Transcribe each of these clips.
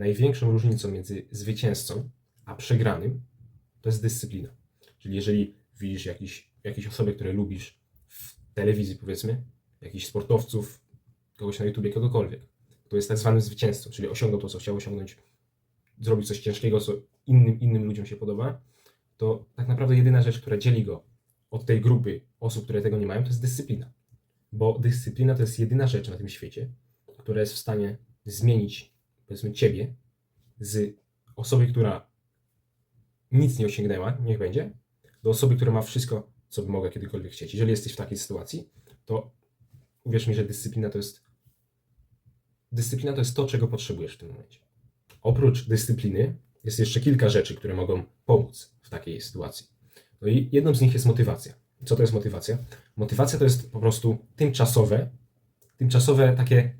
największą różnicą między zwycięzcą a przegranym to jest dyscyplina. Czyli jeżeli widzisz jakiś, jakieś osoby, które lubisz w telewizji, powiedzmy, jakichś sportowców, kogoś na YouTubie, kogokolwiek, kto jest tak zwanym zwycięzcą, czyli osiągnął to, co chciał osiągnąć, zrobił coś ciężkiego, co innym, innym ludziom się podoba, to tak naprawdę jedyna rzecz, która dzieli go od tej grupy osób, które tego nie mają, to jest dyscyplina. Bo dyscyplina to jest jedyna rzecz na tym świecie, która jest w stanie zmienić, powiedzmy, ciebie z osoby, która nic nie osiągnęła, niech będzie, do osoby, która ma wszystko, co by mogła kiedykolwiek chcieć. Jeżeli jesteś w takiej sytuacji, to uwierz mi, że dyscyplina to jest dyscyplina to jest to, czego potrzebujesz w tym momencie. Oprócz dyscypliny jest jeszcze kilka rzeczy, które mogą pomóc w takiej sytuacji. No i jedną z nich jest motywacja. Co to jest motywacja? Motywacja to jest po prostu tymczasowe, tymczasowe takie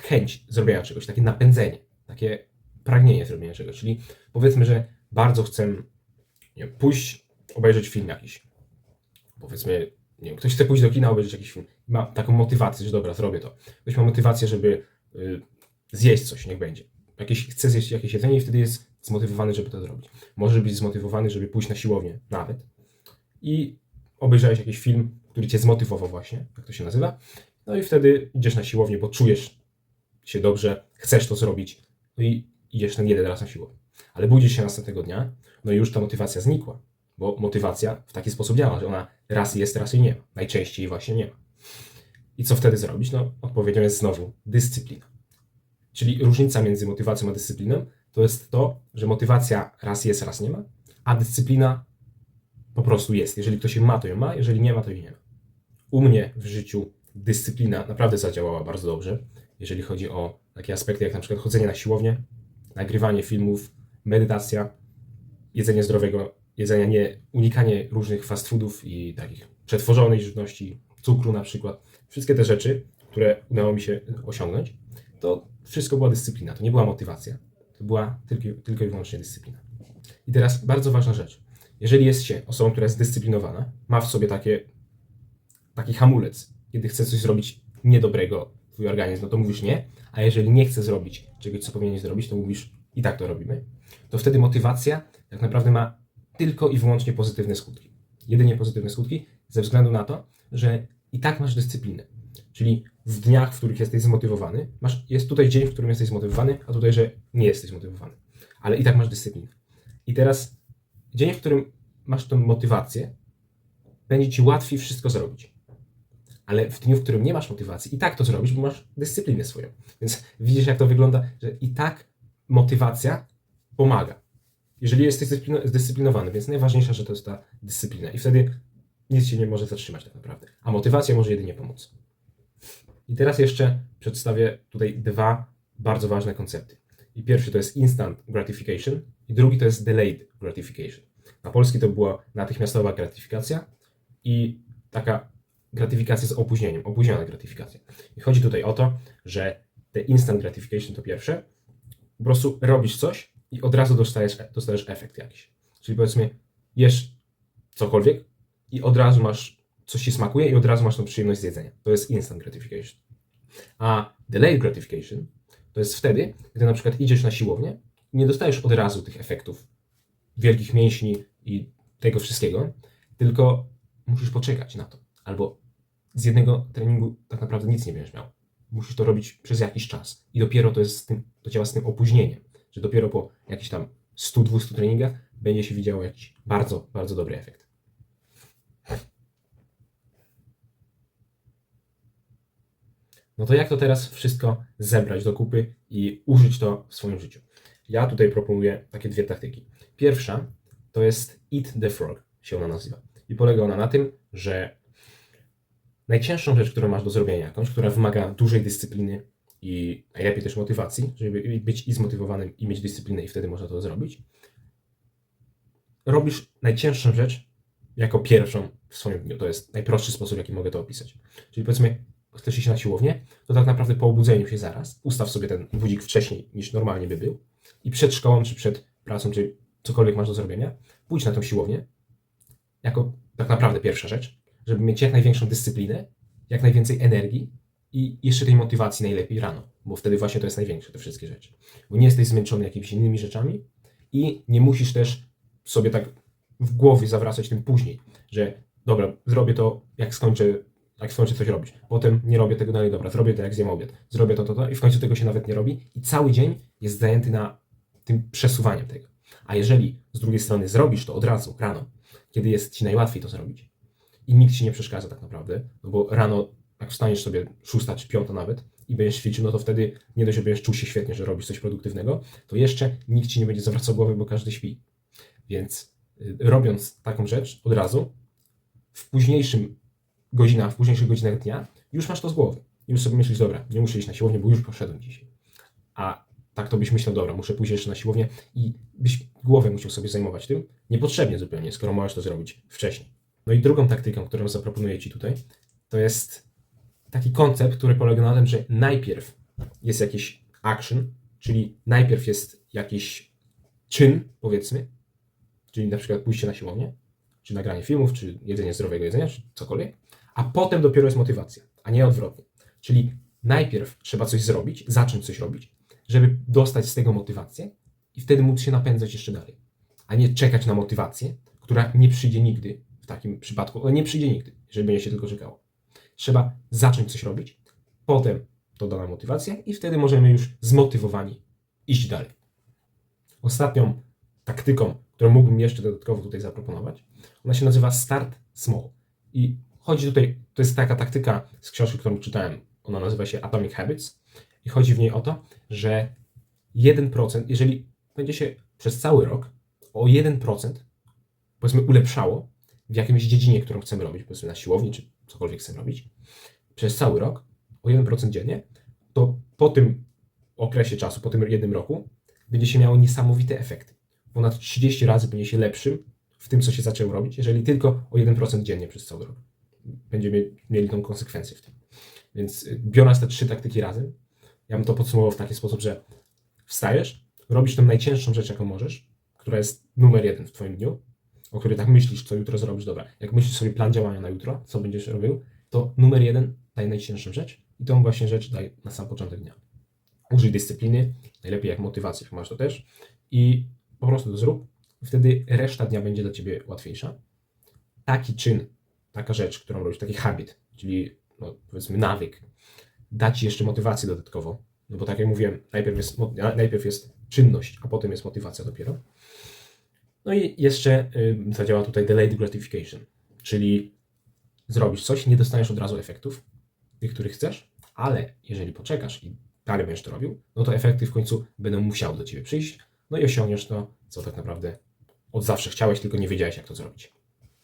chęć zrobienia czegoś, takie napędzenie, takie pragnienie zrobienia czegoś. Czyli powiedzmy, że bardzo chcę wiem, pójść, obejrzeć film jakiś. Powiedzmy, nie wiem, ktoś chce pójść do kina, obejrzeć jakiś film. Ma taką motywację, że dobra, zrobię to. Ktoś ma motywację, żeby y, zjeść coś, niech będzie. Jakieś, chce zjeść jakieś jedzenie i wtedy jest zmotywowany, żeby to zrobić. Może być zmotywowany, żeby pójść na siłownię nawet. I obejrzałeś jakiś film, który cię zmotywował właśnie, jak to się nazywa. No i wtedy idziesz na siłownię, bo czujesz się dobrze, chcesz to zrobić. No i idziesz ten jeden raz na siłownię. Ale budzisz się następnego dnia, no i już ta motywacja znikła. Bo motywacja w taki sposób działa, że ona raz jest, raz jej nie ma. Najczęściej właśnie nie ma. I co wtedy zrobić? No, odpowiedzią jest znowu dyscyplina. Czyli różnica między motywacją a dyscypliną to jest to, że motywacja raz jest, raz nie ma, a dyscyplina po prostu jest. Jeżeli ktoś ją ma, to ją ma, jeżeli nie ma, to jej nie ma. U mnie w życiu dyscyplina naprawdę zadziałała bardzo dobrze, jeżeli chodzi o takie aspekty jak na przykład chodzenie na siłownię, nagrywanie filmów, medytacja, jedzenie zdrowego jedzenia, nie unikanie różnych fast foodów i takich przetworzonej żywności, cukru na przykład. Wszystkie te rzeczy, które udało mi się osiągnąć, to wszystko była dyscyplina, to nie była motywacja. To była tylko, tylko i wyłącznie dyscyplina. I teraz bardzo ważna rzecz. Jeżeli jest się osobą, która jest zdyscyplinowana, ma w sobie takie, taki hamulec, kiedy chce coś zrobić niedobrego twój organizm, no to mówisz nie, a jeżeli nie chce zrobić czegoś, co powinien zrobić, to mówisz i tak to robimy, to wtedy motywacja tak naprawdę ma tylko i wyłącznie pozytywne skutki. Jedynie pozytywne skutki ze względu na to, że i tak masz dyscyplinę. Czyli w dniach, w których jesteś zmotywowany, masz, jest tutaj dzień, w którym jesteś zmotywowany, a tutaj, że nie jesteś zmotywowany. Ale i tak masz dyscyplinę. I teraz dzień, w którym masz tę motywację, będzie ci łatwiej wszystko zrobić. Ale w dniu, w którym nie masz motywacji, i tak to zrobisz, bo masz dyscyplinę swoją. Więc widzisz, jak to wygląda, że i tak motywacja pomaga. Jeżeli jesteś zdyscyplino- zdyscyplinowany, więc najważniejsza, że to jest ta dyscyplina. I wtedy nic się nie może zatrzymać tak naprawdę. A motywacja może jedynie pomóc. I teraz jeszcze przedstawię tutaj dwa bardzo ważne koncepty. I pierwszy to jest instant gratification, i drugi to jest delayed gratification. Na polski to była natychmiastowa gratyfikacja i taka gratyfikacja z opóźnieniem, opóźniona gratyfikacja. I chodzi tutaj o to, że te instant gratification to pierwsze, po prostu robisz coś i od razu dostajesz, dostajesz efekt jakiś. Czyli powiedzmy, jesz cokolwiek i od razu masz, coś ci smakuje i od razu masz tą przyjemność z jedzenia. To jest instant gratification. A delayed gratification to jest wtedy, gdy na przykład idziesz na siłownię i nie dostajesz od razu tych efektów wielkich mięśni i tego wszystkiego, tylko musisz poczekać na to. Albo z jednego treningu tak naprawdę nic nie będziesz miał. Musisz to robić przez jakiś czas. I dopiero to jest z tym, to działa z tym opóźnieniem, że dopiero po jakichś tam 100-200 treningach będzie się widziało jakiś bardzo, bardzo dobry efekt. No to jak to teraz wszystko zebrać do kupy i użyć to w swoim życiu? Ja tutaj proponuję takie dwie taktyki. Pierwsza to jest Eat the Frog, się ona nazywa. I polega ona na tym, że najcięższą rzecz, którą masz do zrobienia jakąś, która wymaga dużej dyscypliny i najlepiej też motywacji, żeby być i zmotywowanym i mieć dyscyplinę i wtedy można to zrobić, robisz najcięższą rzecz jako pierwszą w swoim dniu. To jest najprostszy sposób, jaki mogę to opisać. Czyli powiedzmy, chcesz iść na siłownię, to tak naprawdę po obudzeniu się zaraz ustaw sobie ten budzik wcześniej niż normalnie by był i przed szkołą, czy przed pracą, czy cokolwiek masz do zrobienia, pójdź na tą siłownię jako tak naprawdę pierwsza rzecz, żeby mieć jak największą dyscyplinę, jak najwięcej energii i jeszcze tej motywacji najlepiej rano. bo wtedy właśnie to jest największe, te wszystkie rzeczy. Bo nie jesteś zmęczony jakimiś innymi rzeczami i nie musisz też sobie tak w głowie zawracać tym później, że dobra, zrobię to, jak skończę, jak skończę coś robić. Potem nie robię tego dalej, dobra, zrobię to, jak zjem obiad. Zrobię to, to, to i w końcu tego się nawet nie robi i cały dzień jest zajęty na tym przesuwaniem tego. A jeżeli z drugiej strony zrobisz to od razu, rano, kiedy jest ci najłatwiej to zrobić i nikt ci nie przeszkadza tak naprawdę, no bo rano, jak wstaniesz sobie szósta czy piąta nawet i będziesz ćwiczył, no to wtedy nie dość, że będziesz czuł się świetnie, że robisz coś produktywnego, to jeszcze nikt ci nie będzie zawracał głowy, bo każdy śpi. Więc y, robiąc taką rzecz od razu, w późniejszym godzinach, w późniejszych godzinach dnia, już masz to z głowy. Już sobie myślisz, dobra, nie muszę iść na siłownię, bo już poszedłem dzisiaj. A tak to byś myślał, dobra, muszę pójść jeszcze na siłownię i byś głowę musiał sobie zajmować tym, niepotrzebnie zupełnie, skoro możesz to zrobić wcześniej. No i drugą taktyką, którą zaproponuję Ci tutaj, to jest taki koncept, który polega na tym, że najpierw jest jakiś action, czyli najpierw jest jakiś czyn, powiedzmy, czyli na przykład pójście na siłownię, czy nagranie filmów, czy jedzenie zdrowego jedzenia, czy cokolwiek, a potem dopiero jest motywacja, a nie odwrotnie. Czyli najpierw trzeba coś zrobić, zacząć coś robić, żeby dostać z tego motywację i wtedy móc się napędzać jeszcze dalej, a nie czekać na motywację, która nie przyjdzie nigdy takim przypadku, ale nie przyjdzie nigdy, jeżeli będzie się tylko czekało. Trzeba zacząć coś robić, potem to da nam motywację i wtedy możemy już zmotywowani iść dalej. Ostatnią taktyką, którą mógłbym jeszcze dodatkowo tutaj zaproponować, ona się nazywa Start Small. I chodzi tutaj, to jest taka taktyka z książki, którą czytałem, ona nazywa się Atomic Habits i chodzi w niej o to, że 1%, jeżeli będzie się przez cały rok o 1% powiedzmy ulepszało w jakimś dziedzinie, którą chcemy robić, powiedzmy na siłowni, czy cokolwiek chcemy robić, przez cały rok o 1% dziennie, to po tym okresie czasu, po tym jednym roku, będzie się miało niesamowite efekty. Ponad 30 razy będzie się lepszym w tym, co się zaczęło robić, jeżeli tylko o 1% dziennie przez cały rok. Będziemy mieli tą konsekwencję w tym. Więc y, biorąc te trzy taktyki razem, ja bym to podsumował w taki sposób, że wstajesz, robisz tą najcięższą rzecz, jaką możesz, która jest numer jeden w Twoim dniu, o której tak myślisz, co jutro zrobisz, dobra. Jak myślisz sobie plan działania na jutro, co będziesz robił, to numer jeden daj najcięższą rzecz i tą właśnie rzecz daj na sam początek dnia. Użyj dyscypliny, najlepiej jak motywację, jak masz to też i po prostu to zrób. Wtedy reszta dnia będzie dla Ciebie łatwiejsza. Taki czyn, taka rzecz, którą robisz, taki habit, czyli no, powiedzmy nawyk, da Ci jeszcze motywację dodatkowo, no bo tak jak mówiłem, najpierw jest, najpierw jest czynność, a potem jest motywacja dopiero. No i jeszcze y, zadziała tutaj delayed gratification, czyli zrobisz coś, nie dostaniesz od razu efektów, tych, których chcesz, ale jeżeli poczekasz i dalej będziesz to robił, no to efekty w końcu będą musiały do Ciebie przyjść, no i osiągniesz to, co tak naprawdę od zawsze chciałeś, tylko nie wiedziałeś, jak to zrobić.